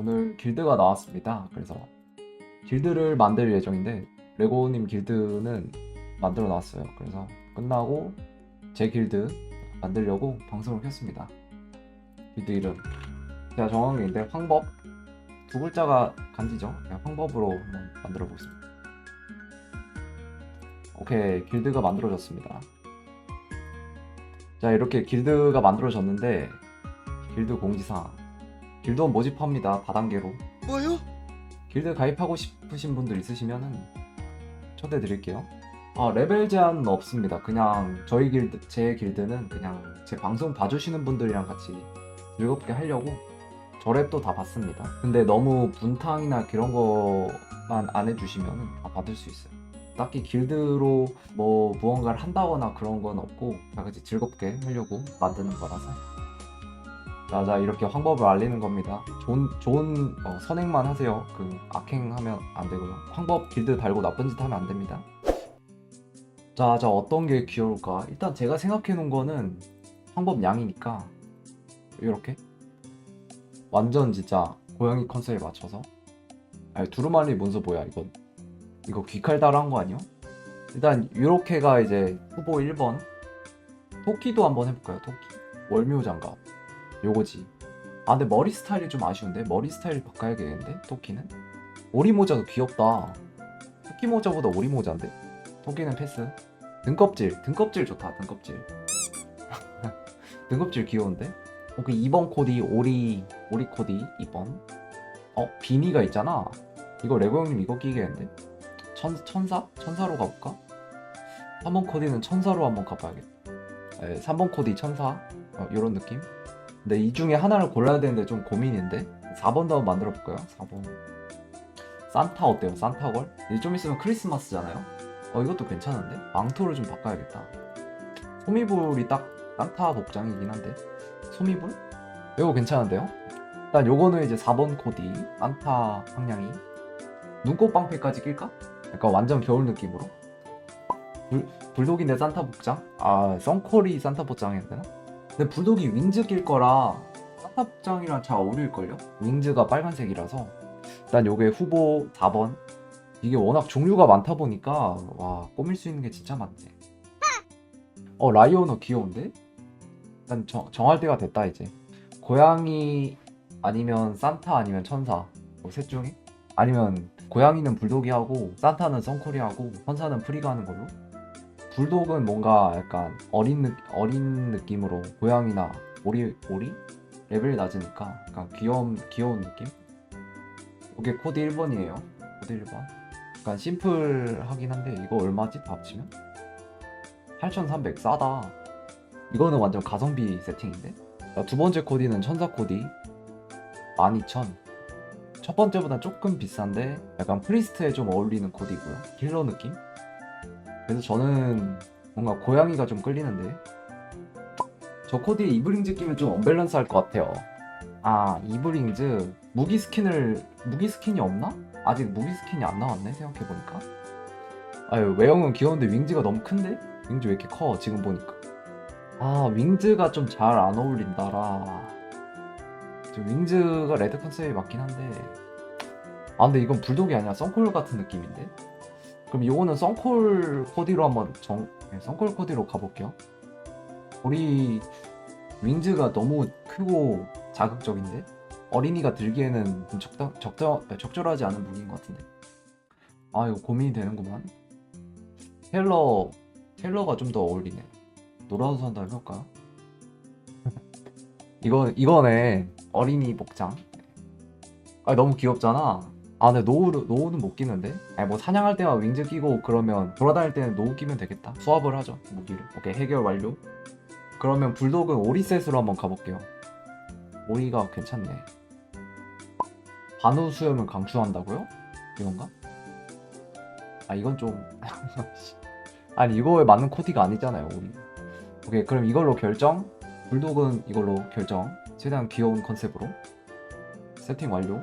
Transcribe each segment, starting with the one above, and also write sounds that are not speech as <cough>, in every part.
오늘 길드가 나왔습니다. 그래서 길드를 만들 예정인데 레고님 길드는 만들어 놨어요. 그래서 끝나고 제 길드 만들려고 방송을 켰습니다. 길드 이름 제가 정한 게 있는데 황법 두 글자가 간지죠. 그냥 황법으로 한번 만들어 보겠습니다. 오케이 길드가 만들어졌습니다. 자 이렇게 길드가 만들어졌는데 길드 공지사항 길드원 모집합니다 다단계로. 뭐요? 길드 가입하고 싶으신 분들 있으시면은 초대 드릴게요. 아 레벨 제한 없습니다. 그냥 저희 길드 제 길드는 그냥 제 방송 봐주시는 분들이랑 같이 즐겁게 하려고 저 랩도 다 받습니다. 근데 너무 분탕이나 그런 거만 안 해주시면 다 받을 수 있어요. 딱히 길드로 뭐 무언가를 한다거나 그런 건 없고 다 같이 즐겁게 하려고 만드는 거라서 자자 이렇게 황법을 알리는 겁니다. 좋은 좋은 어, 선행만 하세요. 그 악행하면 안 되고요. 황법 길드 달고 나쁜 짓 하면 안 됩니다. 자 자 어떤 게 귀여울까? 일단 제가 생각해 놓은 거는 황법 양이니까 이렇게. 완전 진짜 고양이 컨셉에 맞춰서. 아니 두루마리 문서 뭐야 이건? 이거 귀칼 달한 거 아니야? 일단 이렇게가 이제 후보 1번. 토끼도 한번 해볼까요 토끼? 월묘 장갑 요거지. 아 근데 머리 스타일이 좀 아쉬운데? 머리 스타일 바꿔야겠는데? 토끼는? 오리 모자도 귀엽다. 토끼 모자보다 오리 모자인데? 토끼는 패스. 등껍질. 등껍질 좋다 등껍질. <laughs> 등껍질 귀여운데? 오케이 2번 코디 오리 오리 코디 2번? 어 비니가 있잖아. 이거 레고 형님 이거 끼겠는데? 천, 천사? 천사로 가볼까? 3번 코디는 천사로 한번 가봐야겠다 네, 3번 코디 천사? 어, 이런 느낌 근데 이 중에 하나를 골라야 되는데 좀 고민인데 4번도 한번 만들어 볼까요? 4번 산타 어때요? 산타걸? 이제 좀 있으면 크리스마스잖아요? 어 이것도 괜찮은데? 망토를 좀 바꿔야겠다 소미불이 딱 산타 복장이긴 한데 소미불? 이거 괜찮은데요? 일단 요거는 이제 4번 코디 산타 방향이 눈꽃 방패까지 낄까? 약간 완전 겨울 느낌으로 불, 불독인데 산타 복장? 아 썬콜이 산타 복장 해야 되나? 근데 불독이 윙즈 낄 거라 산타 복장이랑 잘 어울릴걸요? 윙즈가 빨간색이라서 일단 요게 후보 4번 이게 워낙 종류가 많다 보니까 와 꾸밀 수 있는 게 진짜 많네 어 라이오너 귀여운데? 일단 정, 정할 때가 됐다 이제 고양이 아니면 산타 아니면 천사 뭐 셋 중에? 아니면 고양이는 불독이 하고 산타는 썬콜이 하고 천사는 프리가 하는 걸로 불독은 뭔가 약간 어린 느, 어린 느낌으로 고양이나 오리 오리 레벨이 낮으니까 약간 귀여운 귀여운 느낌. 이게 코드 1번이에요. 코드 1번. 약간 심플하긴 한데 이거 얼마지? 다 합치면? 8,300 싸다. 이거는 완전 가성비 세팅인데. 자, 두 번째 코디는 천사 코디 12,000. 첫 번째보다 조금 비싼데 약간 프리스트에 좀 어울리는 코디고요. 힐러 느낌? 그래서 저는 뭔가 고양이가 좀 끌리는데 저 코디에 이브링즈 끼면 좀 언밸런스 할 것 같아요. 아 이브링즈? 무기 스킨을 무기 스킨이 없나? 아직 무기 스킨이 안 나왔네 생각해보니까. 아유 외형은 귀여운데 윙즈가 너무 큰데? 윙즈 왜 이렇게 커 지금 보니까? 아 윙즈가 좀 잘 안 어울린다라. 저 윙즈가 레드 컨셉이 맞긴 한데. 아 근데 이건 불독이 아니라 썬콜 같은 느낌인데 그럼 요거는 썬콜 코디로 한번 정 네, 썬콜 코디로 가볼게요. 우리 윙즈가 너무 크고 자극적인데 어린이가 들기에는 좀 적당 적절 적절하지 않은 무기인 것 같은데. 아 이거 고민이 되는구만. 텔러 텔러가 좀 더 어울리네. 놀아서 산다 해볼까? <laughs> 이거 이거네 어린이 복장. 아 너무 귀엽잖아. 아, 근데 노우, 노우는 못 끼는데? 아니, 뭐 사냥할 때만 윙즈 끼고 그러면 돌아다닐 때는 노우 끼면 되겠다. 수합을 하죠, 무기를. 오케이, 해결 완료. 그러면 불독은 오리셋으로 한번 가볼게요. 오리가 괜찮네. 반우 수염을 강추한다고요? 이건가? 아, 이건 좀. <laughs> 아니, 이거에 맞는 코디가 아니잖아요, 오리. 오케이, 그럼 이걸로 결정. 불독은 이걸로 결정. 최대한 귀여운 컨셉으로. 세팅 완료.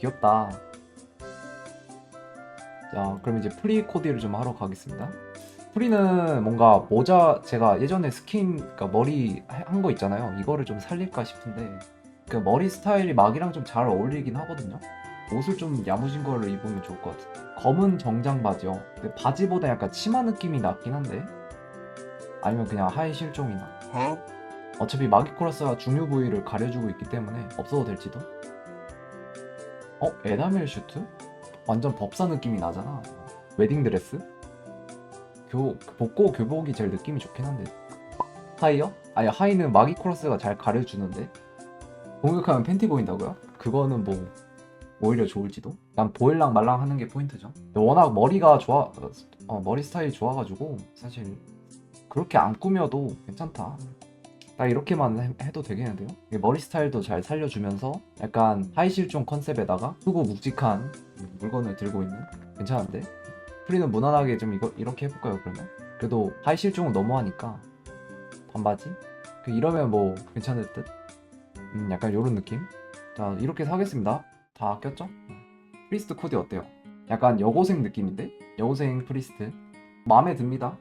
귀엽다. 자, 그럼 이제 프리 코디를 좀 하러 가겠습니다. 프리는 뭔가 모자 제가 예전에 스킨 그러니까 머리 한 거 있잖아요. 이거를 좀 살릴까 싶은데 그 머리 스타일이 막이랑 좀 잘 어울리긴 하거든요. 옷을 좀 야무진 걸로 입으면 좋을 것 같아. 검은 정장 바지요. 근데 바지보다 약간 치마 느낌이 낫긴 한데. 아니면 그냥 하의 실종이나. 어차피 마기코라스가 중요 부위를 가려주고 있기 때문에 없어도 될지도. 어? 에나멜 슈트? 완전 법사 느낌이 나잖아. 웨딩 드레스? 교 복고 교복이 제일 느낌이 좋긴 한데. 하이요? 아니 하이는 마기코라스가 잘 가려주는데. 공격하면 팬티 보인다고요? 그거는 뭐 오히려 좋을지도. 난 보일랑 말랑 하는 게 포인트죠. 워낙 머리가 좋아, 어, 머리 스타일이 좋아가지고 사실 그렇게 안 꾸며도 괜찮다. 딱 이렇게만 해- 해도 되겠는데요? 머리 스타일도 잘 살려주면서 약간 하이실종 컨셉에다가 크고 묵직한 물건을 들고 있는 괜찮은데? 프리는 무난하게 좀 이거 이렇게 해볼까요 그러면? 그래도 하이실종은 너무하니까 반바지? 그 이러면 뭐 괜찮을 듯? 음 약간 요런 느낌? 자 이렇게 사겠습니다 다 꼈죠? 프리스트 코디 어때요? 약간 여고생 느낌인데? 여고생 프리스트 마음에 듭니다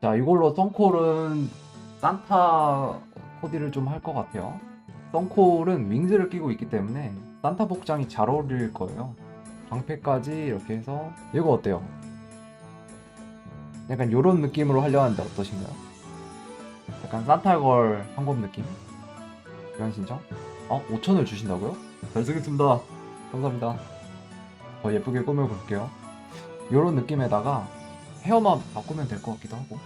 자 이걸로 썬콜은 산타 코디를 좀 할 것 같아요. 썬콜은 윙즈를 끼고 있기 때문에 산타 복장이 잘 어울릴 거예요. 방패까지 이렇게 해서 이거 어때요? 약간 이런 느낌으로 하려 하는데 어떠신가요? 약간 산타걸 한곱 느낌? 교환 신청? 어? 5천을 주신다고요? 잘 쓰겠습니다. 감사합니다. 더 예쁘게 꾸며볼게요. 이런 느낌에다가 헤어만 바꾸면 될 것 같기도 하고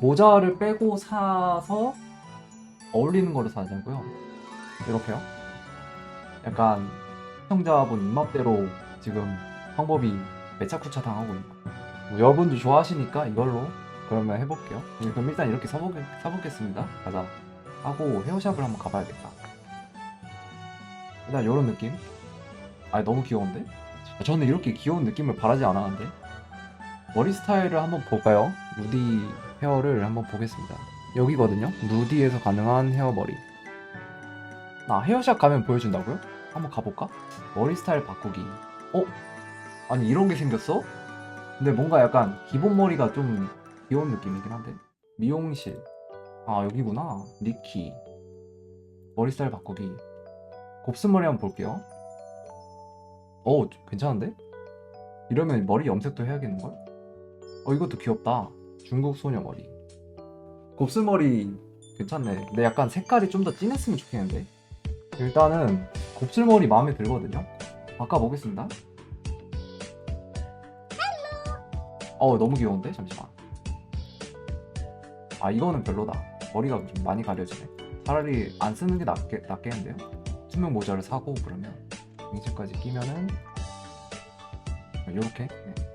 모자를 빼고 사서 어울리는 거를 사자고요. 이렇게요. 약간 시청자분 입맛대로 지금 방법이 매차쿠차 당하고 있고 뭐 여러분도 좋아하시니까 이걸로 그러면 해볼게요. 네, 그럼 일단 이렇게 사보, 사보겠습니다. 가자. 하고 헤어샵을 한번 가봐야겠다. 일단 이런 느낌. 아 너무 귀여운데? 저는 이렇게 귀여운 느낌을 바라지 않았는데 머리 스타일을 한번 볼까요? 루디 헤어를 한번 보겠습니다. 여기거든요. 루디에서 가능한 헤어 머리. 나 헤어샵 가면 보여준다고요? 한번 가볼까? 머리 스타일 바꾸기. 어? 아니 이런 게 생겼어? 근데 뭔가 약간 기본 머리가 좀 귀여운 느낌이긴 한데. 미용실. 아 여기구나. 니키. 머리 스타일 바꾸기. 곱슬머리 한번 볼게요. 어 괜찮은데? 이러면 머리 염색도 해야겠는걸? 어 이것도 귀엽다. 중국 소녀 머리. 곱슬머리 괜찮네. 근데 약간 색깔이 좀 더 진했으면 좋겠는데. 일단은 곱슬머리 마음에 들거든요. 바꿔보겠습니다. 어 너무 귀여운데 잠시만. 아 이거는 별로다. 머리가 좀 많이 가려지네. 차라리 안 쓰는 게 낫게, 낫겠는데요. 투명 모자를 사고 그러면 윙즈까지 끼면은 이렇게. 네.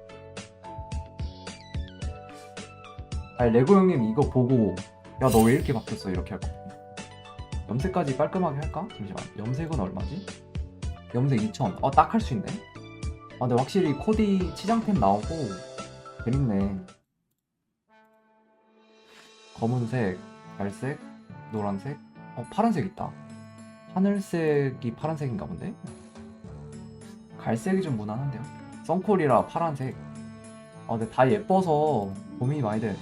아니 레고 형님 이거 보고 야 너 왜 이렇게 바뀌었어? 이렇게 할 거거든요 염색까지 깔끔하게 할까? 잠시만. 염색은 얼마지? 염색 2천. 어딱 할 수 있네. 아 근데 확실히 코디 치장템 나오고 재밌네. 검은색 갈색 노란색? 어 파란색 있다. 하늘색이 파란색인가 본데? 갈색이 좀 무난한데요? 썬콜이라 파란색 아 근데 다 예뻐서 고민이 많이 되는데?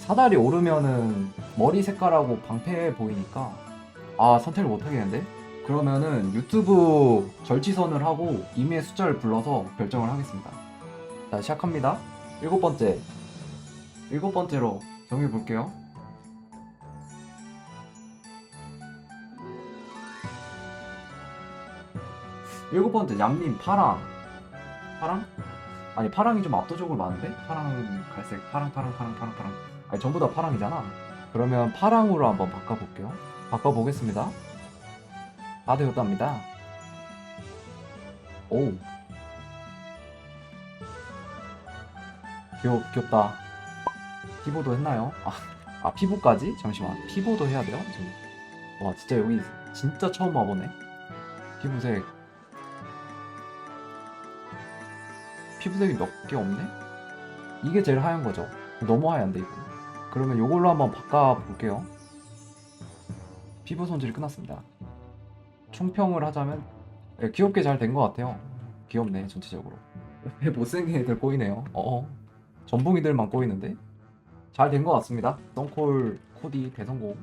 사다리 오르면은 머리 색깔하고 방패 보이니까. 아 선택을 못 하겠는데? 그러면은 유튜브 절치선을 하고 임의의 숫자를 불러서 결정을 하겠습니다. 자 시작합니다. 일곱 번째. 일곱 번째로 정해 볼게요. 일곱 번째 얌님 파랑. 파랑? 아니 파랑이 좀 압도적으로 많은데? 파랑 갈색 파랑 파랑 파랑 파랑 파랑 아니 전부 다 파랑이잖아 그러면 파랑으로 한번 바꿔볼게요 바꿔보겠습니다 다 되었답니다 오 귀엽, 귀엽다 피부도 했나요? 아, 아 피부까지? 잠시만 피부도 해야 돼요? 지금. 와 진짜 여기 진짜 처음 와보네 피부색 피부색이 몇 개 없네? 이게 제일 하얀 거죠. 너무 하얀데 이거. 그러면 이걸로 한번 바꿔볼게요. 피부 손질이 끝났습니다. 총평을 하자면 네, 귀엽게 잘 된 것 같아요. 귀엽네 전체적으로. <laughs> 왜 못생긴 애들 꼬이네요. 어 전붕이들만 꼬이는데 잘 된 것 같습니다. 썬콜 코디 대성공.